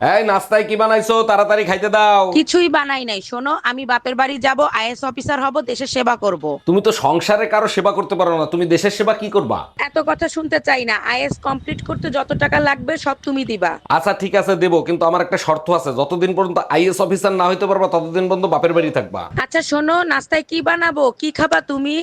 এই নাস্তায় কি বানাইছো? তাড়াতাড়ি খাইতে দাও। কিছুই বানাই নাই। শোনো আমি বাপের বাড়ি যাব আইএস অফিসার হব দেশের সেবা করব। তুমি তো সংসারে কারও সেবা করতে পারো না। তুমি দেশের সেবা কি করবা? এত কথা শুনতে চাই না। আইএস কমপ্লিট করতে যত টাকা লাগবে সব তুমি দিবা। আচ্ছা ঠিক আছে দেবো কিন্তু আমার একটা শর্ত আছে। যতদিন পর্যন্ত আইএস অফিসার না হইতে পারবা ততদিন পর্যন্ত বাপের বাড়ি থাকবা। আচ্ছা শোনো নাস্তায় কি বানাবো? কি খাবা তুমি?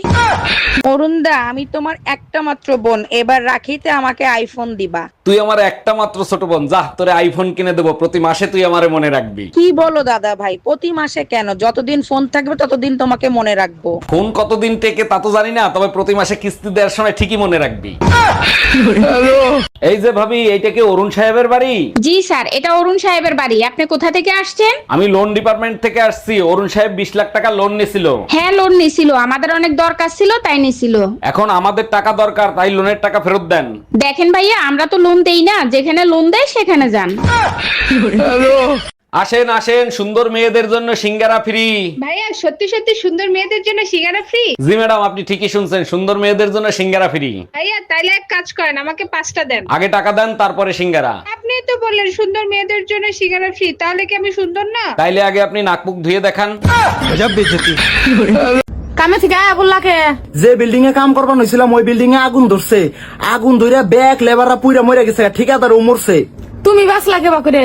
অরুণদা আমি তোমার একটা মাত্র বোন। এবার রাখিতে আমাকে আইফোন দিবা। তুই আমার একটা মাত্র ছোট বোন যা তোরে আইফোন কিনে দেবো প্রতি মাসে তুই আমারে মনে রাখবি। কি বলো দাদা ভাই প্রতি মাসে কেন? যতদিন ফোন থাকবে ততদিন তোমাকে মনে রাখব। ফোন কতদিন টেকে তা তো জানি না তবে প্রতি মাসে কিস্তি দেওয়ার সময় ঠিকই মনে রাখবি। এই যে ভাবি এইটা কি অরুণ সাহেবের বাড়ি? জি স্যার এটা অরুণ সাহেবের বাড়ি। আপনি কোথা থেকে আসছেন? আমি লোন ডিপার্টমেন্ট থেকে আসছি। অরুণ সাহেব বিশ লাখ টাকা লোন নিছিল। হ্যাঁ লোন নিছিল। আমাদের অনেক দরকার ছিল তাই নিছিল। এখন আমাদের টাকা দরকার তাই লোনের টাকা ফেরত দেন। দেখেন ভাইয়া আমরা তো লোন দেই না যেখানে লোন দেয় সেখানে যান। আসেন আসেন সুন্দর মেয়েদের জন্য সিঙ্গারা ফ্রি ভাইয়া সত্যি সত্যি সুন্দর মেয়েদের জন্য সিঙ্গারা ফ্রি জি ম্যাডাম আপনি ঠিকই শুনছেন সুন্দর মেয়েদের জন্য সিঙ্গারা ফ্রি ভাইয়া তাইলে এক কাজ করেন আমাকে পাঁচটা দেন। আগে টাকা দেন তারপরে সিঙ্গারা। আপনি তো বললেন সুন্দর মেয়েদের জন্য সিঙ্গারা ফ্রি তাহলে কি আমি সুন্দর না? তাইলে আগে আপনি নাকমুখ ধুয়ে দেখান। কামে থেকে বললাকে যে বিল্ডিং এ কাম করবার হয়েছিলাম ওই বিল্ডিং এ আগুন ধরছে। আগুন ধরে ব্যাগ লেবাররা পুইরা মরে গেছে ঠিকাদার ও মরছে। তুমি বাস লাগে বাকুরে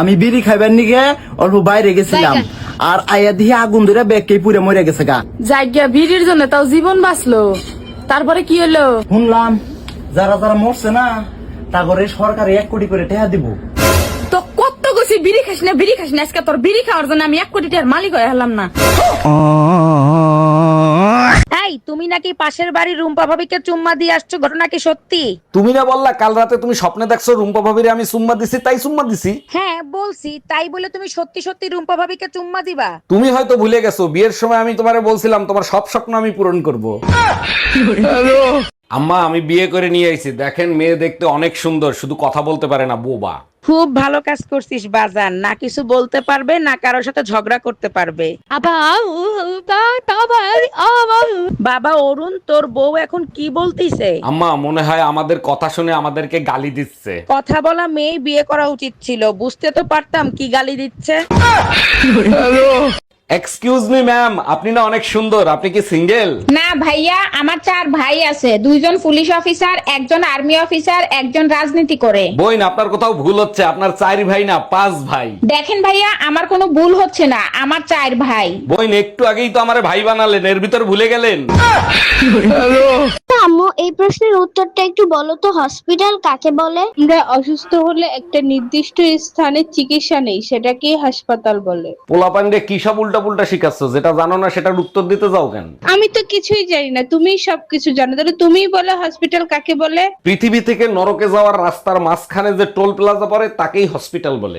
আমি বিড়ি খাইবার নিগে অল্প বাইরে গেছিলাম আর আয়া দিয়ে আগুন ধরে ব্যাগ কে পুইরা মরে গেছে গা। জায়গা ভিড়ের জন্য তাও জীবন বাঁচলো। তারপরে কি হলো শুনলাম যারা যারা মরছে না তা করে সরকার এক কোটি করে টাকা দিব। তো কত গেছি বিড়ি খাস না বিড়ি খাস না আজকে তোর বিড়ি খাওয়ার জন্য আমি এক কোটি টাকার মালিক হয়ে হলাম না। তুমি নাকি পাশের বাড়ির রুম্পা ভাবিকে চুম্মা দিয়ে আসছো? ঘটনা কি সত্যি? তুমি না বললা কাল রাতে তুমি স্বপ্নে দেখছ রুম্পা ভাবিরে আমি সুম্মা দিছি তাই সুম্মা দিছি? হ্যাঁ বলছি তাই বলে তুমি সত্যি সত্যি রুম্পা ভাবিকে চুম্মা দিবা? তুমি হয়তো ভুলে গেছো বিয়ের সময় আমি তোমারে বলছিলাম তোমার সব স্বপ্ন আমি পূরণ করব। আম্মা আমি বিয়ে করে নিয়ে আইছি দেখেন মেয়ে দেখতে অনেক সুন্দর শুধু কথা বলতে পারে না বোবা। খুব ভালো কাজ করছিস বাজার না কিছু বলতে পারবে না কারোর সাথে ঝগড়া করতে পারবে। বাবা অরুণ তোর বউ এখন কি বলতিছে? আম্মা মনে হয় আমাদের কথা শুনে আমাদেরকে গালি দিচ্ছে। কথা বলা মেয়ে বিয়ে করা উচিত ছিল বুঝতে তো পারতাম কি গালি দিচ্ছে। এক্সকিউজ মি ম্যাম আপনি না অনেক সুন্দর আপনি কি সিঙ্গেল না ভাইয়া আমার চার ভাই আছে। দুইজন পুলিশ অফিসার একজন আর্মি অফিসার একজন রাজনীতি করে। বইন আপনার কোথাও ভুল হচ্ছে আপনার চার ভাই না পাঁচ ভাই। দেখেন ভাইয়া আমার কোনো ভুল হচ্ছে না আমার চার ভাই। বইন একটু আগেই তো আমার ভাই বানালেন এর ভিতর ভুলে গেলেন। প্রশ্নের উত্তরটা একটু বলো তো হসপিটাল কাকে বলে? আমরা অসুস্থ হলে একটা নির্দিষ্ট স্থানে চিকিৎসা নেই সেটাকে হাসপাতাল বলে। পোলা পান্ডে কি সব উল্টা পুল্টা শিখাচ্ছ? যেটা জানো না সেটার উত্তর দিতে যাও কেন? আমি তো কিছুই জানি না তুমিই সবকিছু জানো। তাহলে তুমিই বলো হসপিটাল কাকে বলে? পৃথিবী থেকে নরকে যাওয়ার রাস্তার মাঝখানে যে টোল প্লাজা পড়ে তাকেই হসপিটাল বলে।